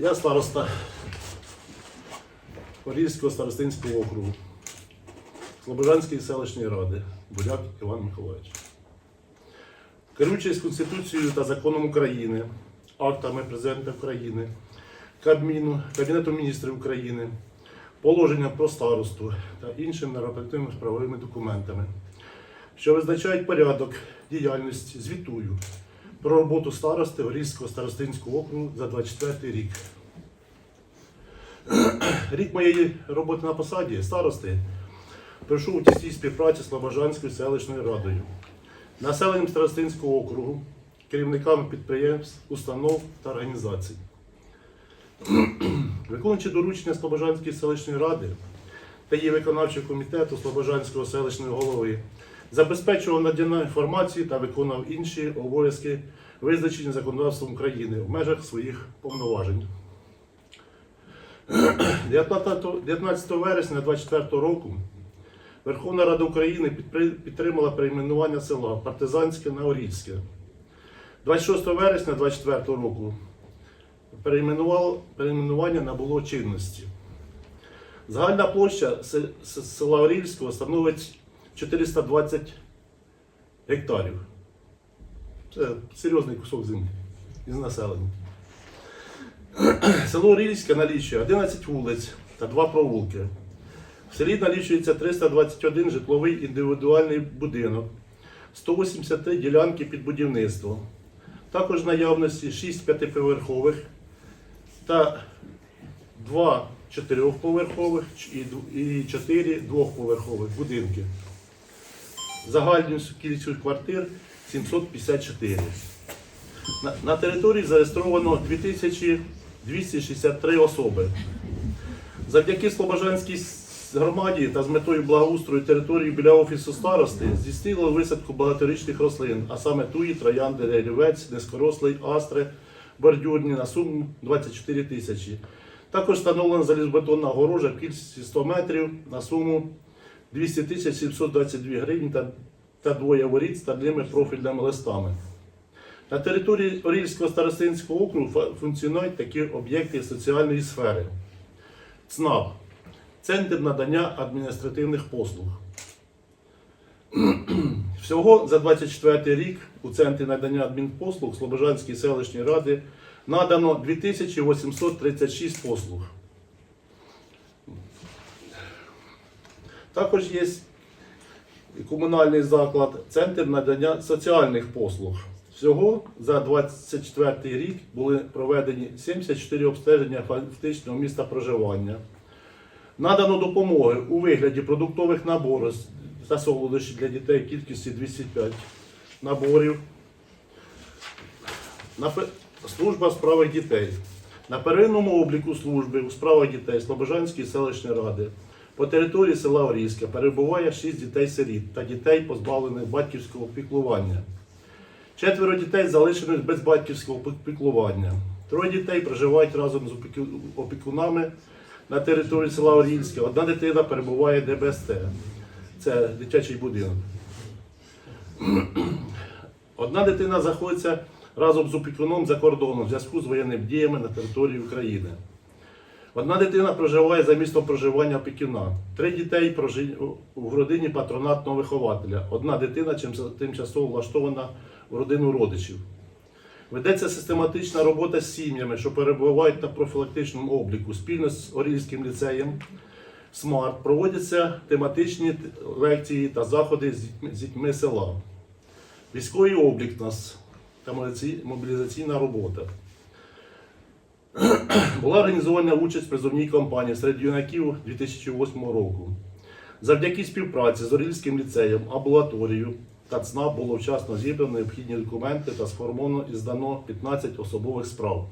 Я староста Орільського старостинського округу, Слобожанської селищної ради, Буряк Іван Миколаївич. Керуючись Конституцією та законом України, актами Президента України, Кабміну, Кабінету міністрів України, положенням про старосту та іншими нормативними правовими документами, що визначають порядок діяльності, звітую про роботу старости Орільського старостинського округу за 24 рік. Рік моєї роботи на посаді старости пройшов у тісній співпраці з Слобожанською селищною радою, населенням Старостинського округу, керівниками підприємств, установ та організацій. Виконуючи доручення Слобожанської селищної ради та її виконавчого комітету Слобожанського селищної голови, забезпечував надання інформації та виконував інші обов'язки, визначені законодавством України в межах своїх повноважень. 19 19 вересня 2024 року Верховна Рада України підтримала перейменування села Партизанське на Орільське. 26 вересня 2024 року перейменування набуло чинності. Загальна площа села Орільського становить 420 гектарів. Це серйозний кусок землі із населення. Село Рільське налічує 11 вулиць та 2 провулки. В селі налічується 321 житловий індивідуальний будинок, 183 ділянки під будівництво. Також наявності 6 п'ятиповерхових та 2 чотирьохповерхових і 4 двохповерхових будинки. Загальну кількість квартир 754. На, на території зареєстровано 2263 особи. Завдяки Слобожанській громаді та з метою благоустрою території біля офісу старости здійснили висадку багаторічних рослин, а саме туї, троянди, релівець, низькорослий, астри, бордюрні на суму 24 тисячі. Також встановлена залізобетонна огорожа в кількості 100 метрів на суму 200 тисяч 722 гривні та, та двоє воріт з стальними профільними листами. На території Орільського старостинського округу функціонують такі об'єкти соціальної сфери. ЦНАП Центр надання адміністративних послуг. Всього за 24 рік у Центрі надання адмінпослуг Слобожанської селищної ради надано 2836 послуг. Також є комунальний заклад, Центр надання соціальних послуг. Всього за 24 рік були проведені 74 обстеження фактичного міста проживання. Надано допомоги у вигляді продуктових наборів та солодощів для дітей в кількості 205 наборів. Служба у справах дітей. На первинному обліку служби у справах дітей Слобожанської селищної ради по території села Орійське перебуває 6 дітей-сиріт та дітей, позбавлених батьківського піклування. Четверо дітей залишені без батьківського піклування. Троє дітей проживають разом з опікунами на території села Орільське. Одна дитина перебуває ДБСТ. Це дитячий будинок. Одна дитина знаходиться разом з опікуном за кордоном в зв'язку з воєнними діями на території України. Одна дитина проживає за містом проживання опікуна. Три дітей в родині патронатного вихователя. Одна дитина тимчасово влаштована в родину родичів. Ведеться систематична робота з сім'ями, що перебувають на профілактичному обліку. Спільно з Орільським ліцеєм СМАРТ проводяться тематичні лекції та заходи з дітьми, села. Військовий облік у нас та мобілізаційна робота. Була організована участь в призовній кампанії серед юнаків 2008 року. Завдяки співпраці з Орільським ліцеєм, амбулаторією та ЦНАП було вчасно зібрано необхідні документи та сформовано і здано 15 особових справ.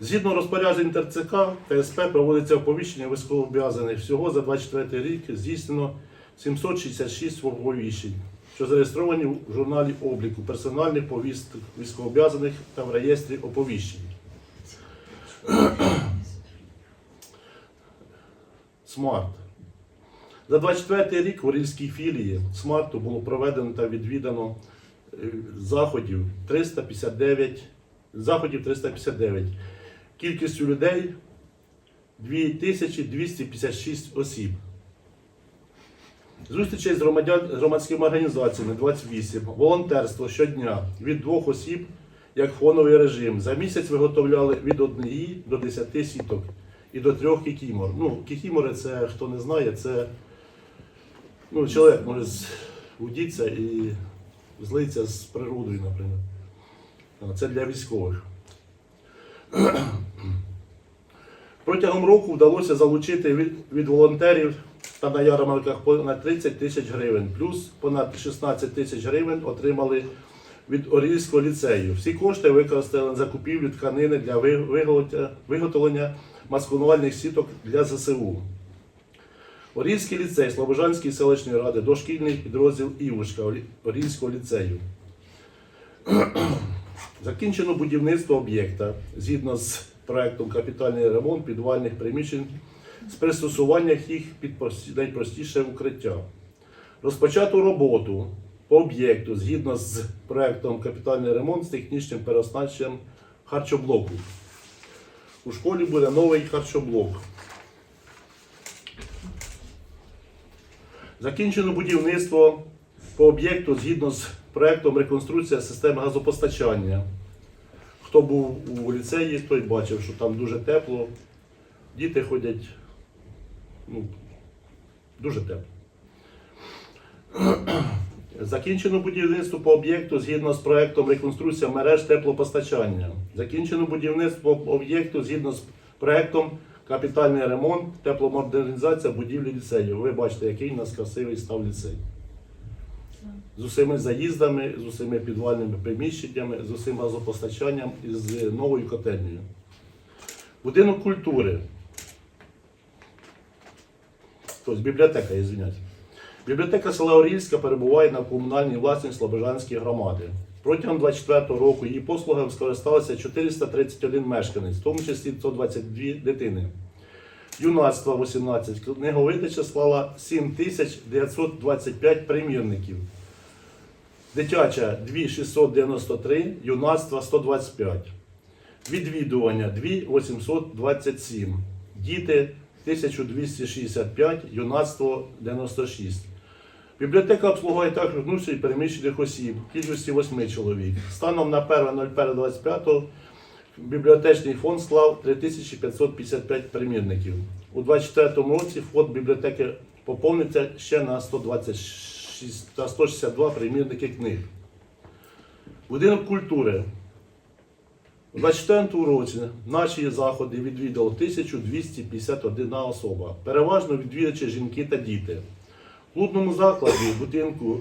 Згідно розпоряджень ТРЦК, ТСП проводиться оповіщення військовообов'язаних. Всього за 24 рік здійснено 766 оповіщень, що зареєстровані в журналі обліку персональних повісток військовообов'язаних та в реєстрі оповіщень. Смарт. За 24 рік в Орільській філії Смарту було проведено та відвідано е, заходів 359, заходів 359. кількістю людей 2256 осіб. Зустрічей з громадян, громадськими організаціями 28, волонтерство щодня від двох осіб як фоновий режим. За місяць виготовляли від 1 до 10 сіток і до трьох кікімор. Ну, кікімори це, хто не знає, це ну, чоловік може з- удіться і злиться з природою, наприклад. Це для військових. Протягом року вдалося залучити від, від волонтерів та на ярмарках понад 30 тисяч гривень, плюс понад 16 тисяч гривень отримали від Орільського ліцею. Всі кошти використали на закупівлю тканини для виготовлення- маскувальних сіток для ЗСУ. Орільський ліцей Слобожанської селищної ради, дошкільний підрозділ Івушка Орі- Орільського ліцею. Закінчено будівництво об'єкта згідно з проектом капітальний ремонт підвальних приміщень з пристосуванням їх під найпростіше укриття. Розпочато роботу об'єкту згідно з проектом капітальний ремонт з технічним переоснащенням харчоблоку. У школі буде новий харчоблок. Закінчено будівництво по об'єкту згідно з проектом реконструкція системи газопостачання. Хто був у ліцеї, той бачив, що там дуже тепло. Діти ходять ну, дуже тепло. Закінчено будівництво по об'єкту згідно з проектом реконструкція мереж теплопостачання. Закінчено будівництво об'єкту згідно з проектом капітальний ремонт, тепломодернізація будівлі ліцею. Ви бачите, який у нас красивий став ліцей. З усіма заїздами, з усіма підвальними приміщеннями, з усім газопостачанням і з новою котельнею. Будинок культури. Тобто бібліотека, извиняюсь. Бібліотека села Орільська перебуває на комунальній власності Слобожанської громади. Протягом 24 року її послугами скористалося 431 мешканець, в тому числі 122 дитини. Юнацтва 18, книговидача склала 7925 примірників. Дитяча 2693, юнацтва 125. Відвідування 2827. Діти 1265, юнацтво 96. Бібліотека обслуговує також внутрішньо переміщених осіб, кількості 8 чоловік. Станом на 1.01.25 бібліотечний фонд склав 3555 примірників. У 2024 році фонд бібліотеки поповниться ще на 126 та 162 примірники книг. Будинок культури. У 2024 році наші заходи відвідало 1251 особа, переважно відвідувачі жінки та діти. Клубному закладі будинку,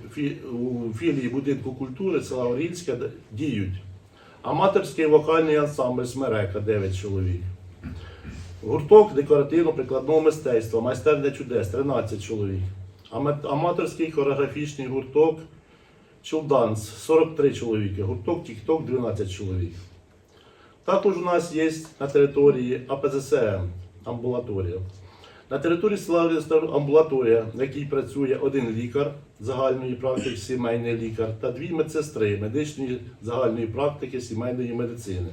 у філії будинку культури села Орільська д- діють аматорський вокальний ансамбль Смерека 9 чоловік. Гурток декоративно-прикладного мистецтва, майстерня чудес 13 чоловік. Аматорський хореографічний гурток Чулданс 43 чоловіки. Гурток Тікток 12 чоловік. Також у нас є на території АПЗСМ амбулаторія. На території села амбулаторія, в якій працює один лікар загальної практики, сімейний лікар та дві медсестри медичної загальної практики сімейної медицини.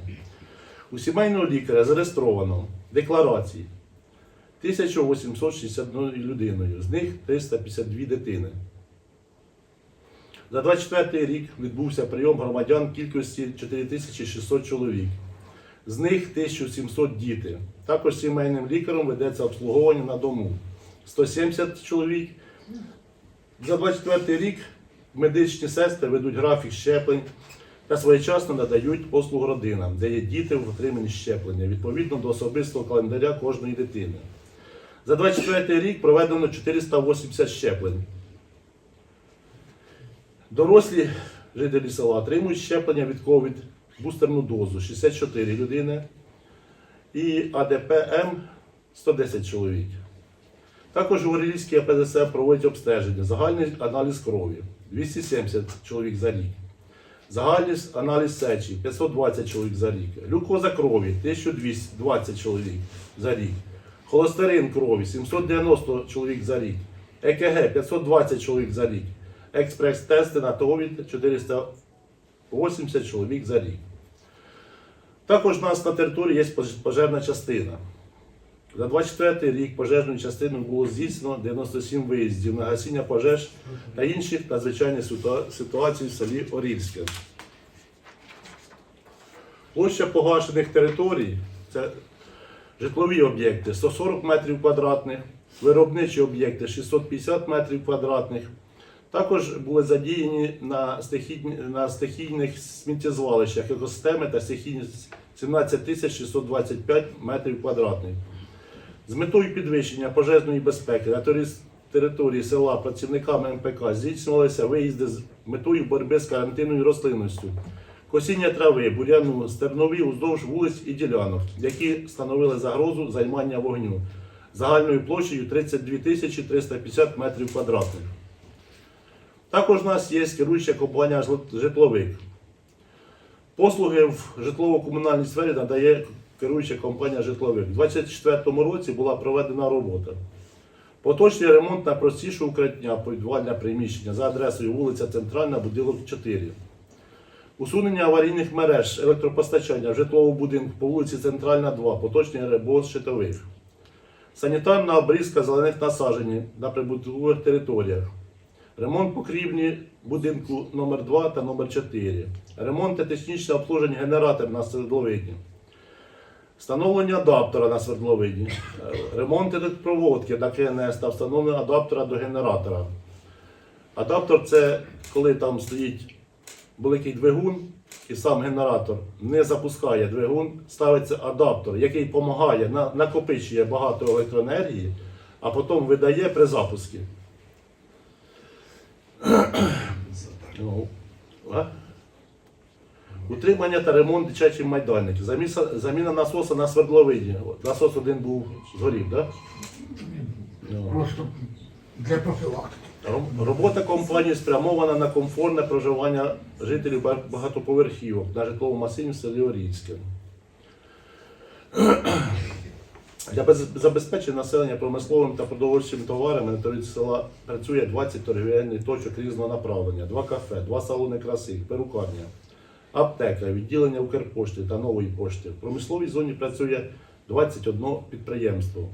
У сімейного лікаря зареєстровано декларації 1861 людиною, з них 352 дитини. За 24 рік відбувся прийом громадян кількості 4600 чоловік. З них 1700 діти. Також сімейним лікарем ведеться обслуговування на дому. 170 чоловік. За 24 рік медичні сестри ведуть графік щеплень та своєчасно надають послугу родинам, де є діти в отриманні щеплення відповідно до особистого календаря кожної дитини. За 24 рік проведено 480 щеплень. Дорослі жителі села отримують щеплення від COVID бустерну дозу 64 людини і АДПМ 110 чоловік. Також у Орілівській АПДС проводять обстеження, загальний аналіз крові 270 чоловік за рік. Загальний аналіз сечі 520 чоловік за рік. Глюкоза крові 1220 чоловік за рік. Холестерин крові 790 чоловік за рік. ЕКГ 520 чоловік за рік. Експрес-тести на ТОВІД 480 чоловік за рік. Також у нас на території є пожежна частина. За 24 рік пожежною частиною було здійснено 97 виїздів на гасіння пожеж та інших надзвичайних ситуацій в селі Орільське. Площа погашених територій це житлові об'єкти 140 метрів квадратних, виробничі об'єкти 650 метрів квадратних. Також були задіяні на, стихійні, на стихійних сміттєзвалищах екосистеми та стихійні 17 625 метрів квадратних. З метою підвищення пожежної безпеки на території села працівниками МПК здійснювалися виїзди з метою боротьби з карантинною рослинністю, косіння трави, буряну, стернові уздовж вулиць і ділянок, які становили загрозу займання вогню загальною площею 32 350 метрів квадратних. Також у нас є керуюча компанія «Жит- житловик. Послуги в житлово-комунальній сфері надає керуюча компанія житловик. У 2024 році була проведена робота. Поточний ремонт на простіше укриття підвальне приміщення за адресою вулиця Центральна, будинок 4. Усунення аварійних мереж електропостачання в житловому будинку по вулиці Центральна 2, поточний ремонт щитових. Санітарна обрізка зелених насаджень на прибудових територіях. Ремонт покрівні будинку номер 2 та номер 4 Ремонт та технічне обслуження генераторів на свердловині. Встановлення адаптера на свердловині. Е, Ремонт електропроводки на КНС та встановлення адаптера до генератора. Адаптер це коли там стоїть великий двигун і сам генератор не запускає двигун, ставиться адаптер, який допомагає, накопичує багато електроенергії, а потім видає при запуску. Ну, а? Утримання та ремонт дитячих майданчиків. Заміса- Заміна насоса на свердловині. От, Насос один був згорів, так? Да? Просто для профілактики. Робота компанії спрямована на комфортне проживання жителів багатоповерхівок на житловому масиві в селі Орільське. Для забезпечення населення промисловими та продовольчими товарами на території села працює 20 торгівельних точок різного направлення, два кафе, два салони краси, перукарня, аптека, відділення Укрпошти та нової пошти. В промисловій зоні працює 21 підприємство.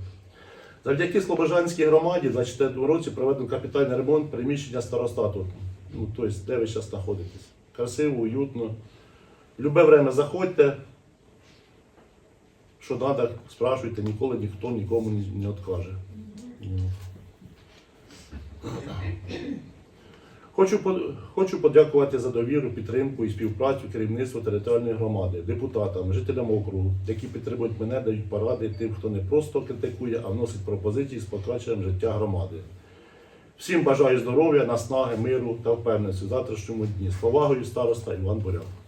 Завдяки Слобожанській громаді в 24 році проведено капітальний ремонт приміщення старостату. Ну, тобто, де ви зараз знаходитесь. Красиво, уютно. В любе время заходьте. Що треба, спрашуйте, ніколи ніхто нікому не, відкаже. Хочу, хочу подякувати за довіру, підтримку і співпрацю керівництву територіальної громади, депутатам, жителям округу, які підтримують мене, дають поради тим, хто не просто критикує, а вносить пропозиції з покращенням життя громади. Всім бажаю здоров'я, наснаги, миру та впевненості в завтрашньому дні. З повагою староста Іван Буряк.